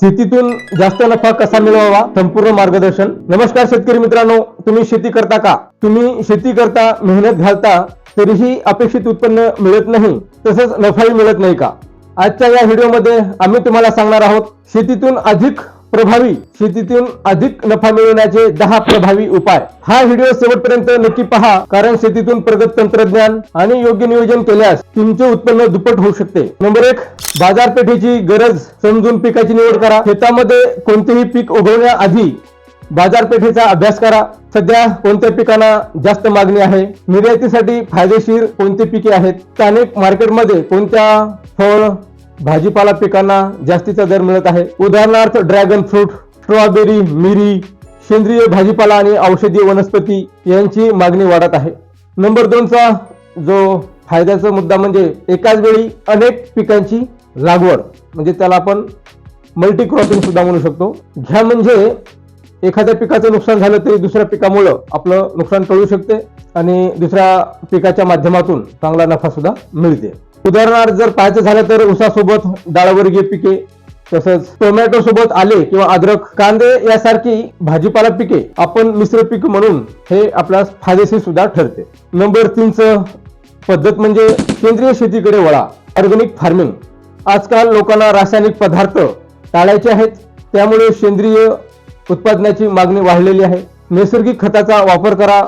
शेतीतून जास्त नफा कसा मिळवावा? संपूर्ण मार्गदर्शन. नमस्कार शेतकरी मित्रांनो तुम्ही शेती करता का? तुम्ही शेती करता मेहनत घालता तरीही अपेक्षित उत्पन्न मिळत नाही तसंच नफाही मिळत नाही का? आजच्या या व्हिडिओमध्ये आम्ही तुम्हाला सांगणार आहोत शेतीतून अधिक प्रभावी शेतीतून अधिक नफा मिळवण्याचे दहा प्रभावी उपाय. हा व्हिडिओ शेवटपर्यंत नक्की पहा कारण शेतीतून प्रगत तंत्रज्ञान आणि योग्य नियोजन केल्यास तुमचे उत्पन्न दुप्पट होऊ शकते. नंबर एक बाजारपेठेची गरज समजून पिकाची निवड करा. शेतामध्ये कोणतेही पीक उगवण्याआधी बाजारपेठेचा अभ्यास करा. सध्या कोणत्या पिकांना जास्त मागणी आहे? निर्यातीसाठी फायदेशीर कोणती पिके आहेत? स्थानिक मार्केटमध्ये कोणत्या फळ भाजीपाला पिकांना जास्तीचा दर मिळत आहे. उदाहरणार्थ ड्रॅगन फ्रूट स्ट्रॉबेरी मिरी सेंद्रिय भाजीपाला आणि औषधी वनस्पती यांची मागणी वाढत आहे. नंबर दोनचा जो फायद्याचा मुद्दा म्हणजे एकाच वेळी अनेक पिकांची लागवड म्हणजे त्याला आपण मल्टी क्रॉपिंग सुद्धा म्हणू शकतो. घ्या म्हणजे एखाद्या पिकाचं नुकसान झालं तरी दुसऱ्या पिकामुळं आपलं नुकसान टळू शकते आणि दुसऱ्या पिकाच्या माध्यमातून चांगला नफा सुद्धा मिळते. उदाहरणार्थ जर पाहायचं झालं तर ऊसासोबत डाळवर्गीय पिके तसंच टोमॅटो सोबत आले किंवा अद्रक कांदे यासारखी भाजीपाला पिके आपण मिश्र पीक म्हणून हे आपल्या फायदेशीर सुद्धा ठरते. नंबर तीनचं पद्धत म्हणजे सेंद्रिय शेतीकडे वळा. ऑर्गॅनिक फार्मिंग आजकाल लोकांना रासायनिक पदार्थ टाळायचे आहेत. त्यामुळे सेंद्रिय उत्पादनाची मागणी वाढलेली आहे. नैसर्गिक खताचा वापर करा.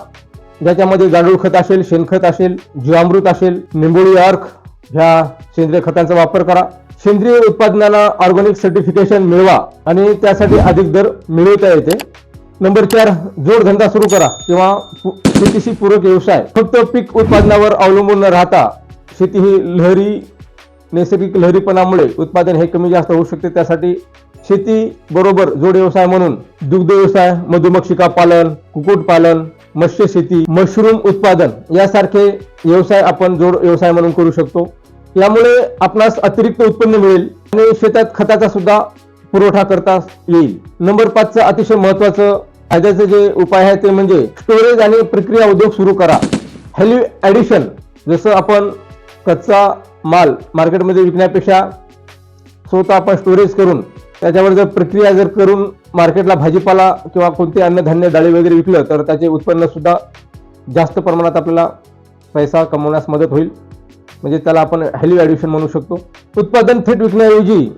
ज्याच्यामध्ये गांडूळ खत असेल शेणखत असेल जीवामृत असेल निंबोळी अर्क ह्या सेंद्रिय खतांचा वापर करा. सेंद्रिय उत्पादनाला ऑर्गॅनिक सर्टिफिकेशन मिळवा आणि त्यासाठी अधिक दर मिळवता येते. नंबर चार जोडधंदा सुरू करा. किंवा शेतीशी पूरक व्यवसाय. फक्त पीक उत्पादनावर अवलंबून न राहता शेती ही लहरी नैसर्गिक लहरीपणामुळे उत्पादन हे कमी जास्त होऊ शकते. त्यासाठी शेती बरोबर जोड व्यवसाय म्हणून दुग्ध व्यवसाय मधुमक्षिका पालन कुक्कुटपालन मत्स्यशेती मशरूम उत्पादन यासारखे व्यवसाय आपण जोड व्यवसाय म्हणून करू शकतो. यामुळे आपणास अतिरिक्त उत्पन्न मिळेल आणि शेतात खताचा सुद्धा पुरवठा करता येईल. नंबर पाचचं अतिशय महत्वाचं फायद्याचे जे उपाय आहे ते म्हणजे स्टोरेज आणि प्रक्रिया उद्योग सुरू करा. हॅल्यू ॲडिशन जसं आपण कच्चा माल मार्केटमध्ये विकण्यापेक्षा स्वतः आपण स्टोरेज करून त्याच्यावर जर प्रक्रिया जर करून मार्केटला भाजीपाला किंवा कोणते अन्नधान्य डाळी वगैरे विकलं तर त्याचे उत्पन्न सुद्धा जास्त प्रमाणात आपल्याला पैसा कमवण्यास मदत होईल. म्हणजे त्याला आपण हॅली ॲडिशन म्हणू शकतो. उत्पादन थेट विकण्याऐवजी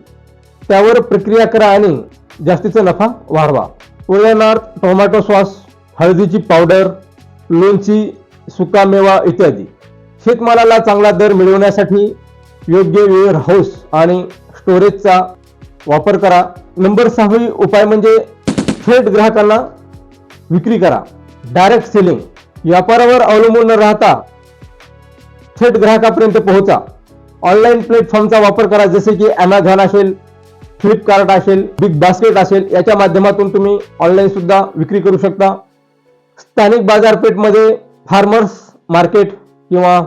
त्यावर प्रक्रिया करा आणि जास्तीचा नफा वाढवा. उदाहरणार्थ टोमॅटो सॉस हळदीची पावडर लोणची सुकामेवा इत्यादी. शेतमालाला चांगला दर मिळवण्यासाठी योग्य वेअर हाऊस आणि स्टोरेजचा वापर करा. नंबर सहावी उपाय म्हणजे थेट ग्राहकांना विक्री करा. डायरेक्ट सेलिंग व्यापारावर अवलंबून न राहता थेट ग्राहकापर्यंत पोहोचा. ऑनलाईन प्लॅटफॉर्मचा वापर करा. जसे की ॲमेझॉन असेल फ्लिपकार्ट असेल बिग बास्केट असेल याच्या माध्यमातून तुम्ही ऑनलाईन सुद्धा विक्री करू शकता. स्थानिक बाजारपेठमध्ये फार्मर्स मार्केट किंवा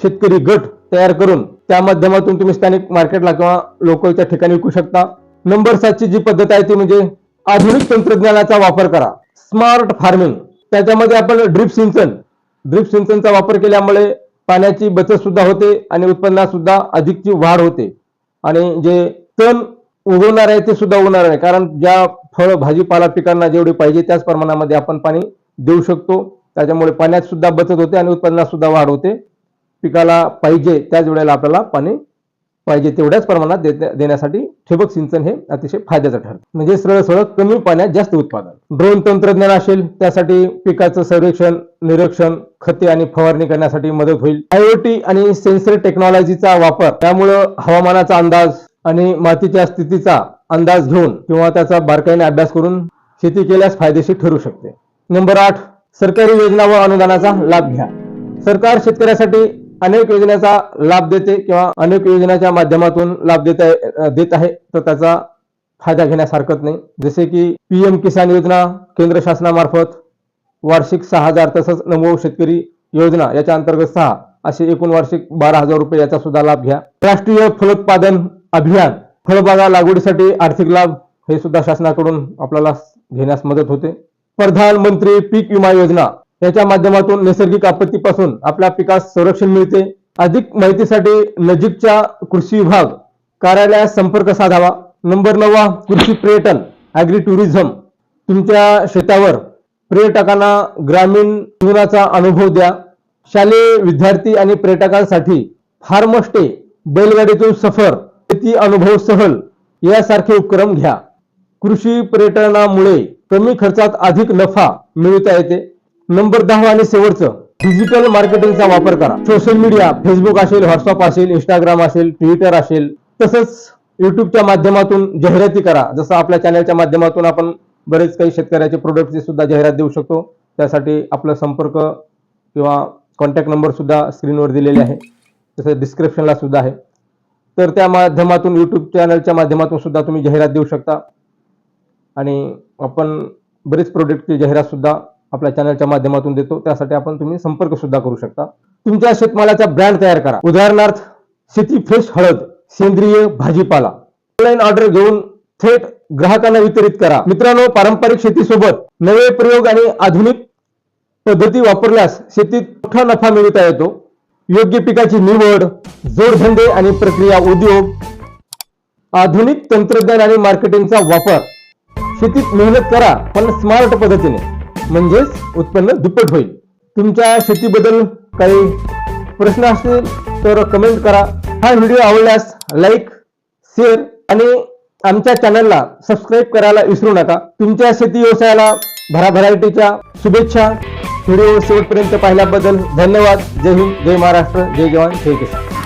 शेतकरी गट तयार करून त्या माध्यमातून तुम्ही स्थानिक मार्केटला किंवा लोकलच्या ठिकाणी विकू शकता. नंबर सातची जी पद्धत आहे ती म्हणजे आधुनिक तंत्रज्ञानाचा वापर करा. स्मार्ट फार्मिंग त्याच्यामध्ये आपण ड्रिप सिंचन. ड्रिप सिंचनचा वापर केल्यामुळे पाण्याची बचत सुद्धा होते आणि उत्पन्नात सुद्धा अधिकची वाढ होते. आणि जे तण उगवणार आहे ते सुद्धा उगवणार आहे. कारण ज्या फळ भाजीपाला पिकांना जेवढे पाहिजे त्याच प्रमाणामध्ये आपण पाणी देऊ शकतो. त्याच्यामुळे पाण्यात सुद्धा बचत होते आणि उत्पन्नात सुद्धा वाढ होते. पिकाला पाहिजे त्याच वेळेला आपल्याला पाणी पाहिजे तेवढ्याच प्रमाणात देत- देण्यासाठी ठिबक सिंचन हे अतिशय फायद्याचं ठरतं. म्हणजे सरळ सरळ कमी पाण्यात जास्त उत्पादन. ड्रोन तंत्रज्ञान असेल त्यासाठी पिकाचं सर्वेक्षण निरीक्षण खते आणि फवारणी करण्यासाठी मदत होईल. आयओटी आणि सेन्सर टेक्नॉलॉजीचा वापर त्यामुळं हवामानाचा अंदाज आणि मातीच्या स्थितीचा अंदाज घेऊन किंवा त्याचा बारकाईने अभ्यास करून शेती केल्यास फायदेशीर ठरू शकते. नंबर आठ सरकारी योजना व अनुदानाचा लाभ घ्या. सरकार शेतकऱ्यासाठी अनेक योजनेचा लाभ देते किंवा अनेक योजनेच्या माध्यमातून लाभ देत देत आहे तर त्याचा फायदा घेण्यास हरकत नाही. जसे की पीएम किसान योजना केंद्र शासनामार्फत वार्षिक सहा हजार तसंच नमो शेतकरी योजना याच्या अंतर्गत सहा असे एकूण वार्षिक बारा हजार रुपये याचा सुद्धा लाभ घ्या. राष्ट्रीय फलोत्पादन अभियान फळबागा लागवडीसाठी आर्थिक लाभ हे सुद्धा शासनाकडून आपल्याला घेण्यास मदत होते. प्रधानमंत्री पीक विमा योजना याच्या माध्यमातून नैसर्गिक आपत्तीपासून आपल्या पिकास संरक्षण मिळते. अधिक माहितीसाठी नजीकच्या कृषी विभाग कार्यालयास संपर्क साधावा. नंबर नववा कृषी पर्यटन ॲग्री टुरिझम तुमच्या शेतावर पर्यटकांना ग्रामीण जीवनाचा अनुभव द्या. शालेय विद्यार्थी आणि पर्यटकांसाठी फार्मस्टे बैलगाडीतून सफर शेती अनुभव सहल यासारखे उपक्रम घ्या. कृषी पर्यटनामुळे कमी खर्चात अधिक नफा मिळवता येते. नंबर दहा आणि शेवटचं डिजिटल मार्केटिंगचा वापर करा. सोशल मीडिया फेसबुक असेल व्हॉट्सअप असेल इंस्टाग्राम असेल ट्विटर असेल तसंच युट्यूबच्या माध्यमातून जाहिराती करा. जसं आपल्या चॅनलच्या माध्यमातून आपण बरेच काही शेतकऱ्याचे प्रोडक्टची सुद्धा जाहिरात देऊ शकतो. त्यासाठी आपला संपर्क किंवा कॉन्टॅक्ट नंबर सुद्धा स्क्रीनवर दिलेले आहे. तसं डिस्क्रिप्शनला सुद्धा आहे. तर त्या माध्यमातून युट्यूब चॅनलच्या माध्यमातून सुद्धा तुम्ही जाहिरात देऊ शकता. आणि आपण बरेच प्रोडक्टची जाहिरात सुद्धा आपल्या चॅनलच्या माध्यमातून देतो. त्यासाठी आपण तुम्ही संपर्क सुद्धा करू शकता. तुमच्या शेतमालाचा ब्रँड तयार करा. उदाहरणार्थ शेती फ्रेश हळद सेंद्रिय भाजीपाला. ऑनलाईन ऑर्डर घेऊन थेट ग्राहकांना वितरित करा. मित्रांनो पारंपरिक शेतीसोबत नवे प्रयोग आणि आधुनिक पद्धती वापरल्यास शेतीत मोठा नफा मिळवता येतो. योग्य पिकाची निवड जोडधंदे आणि प्रक्रिया उद्योग आधुनिक तंत्रज्ञान आणि मार्केटिंगचा वापर. शेतीत मेहनत करा पण स्मार्ट पद्धतीने. म्हणजेच उत्पन्न दुप्पट होईल. तुमच्या शेतीबद्दल काही प्रश्न असतील तर कमेंट करा. हा व्हिडिओ आवडल्यास लाईक शेअर आणि आमच्या चॅनलला सबस्क्राईब करायला विसरू नका. तुमच्या शेती व्यवसायाला भराभराटीच्या शुभेच्छा. व्हिडिओ शेवटपर्यंत पाहिल्याबद्दल धन्यवाद. जय हिंद जय महाराष्ट्र जय जवान जय किसान.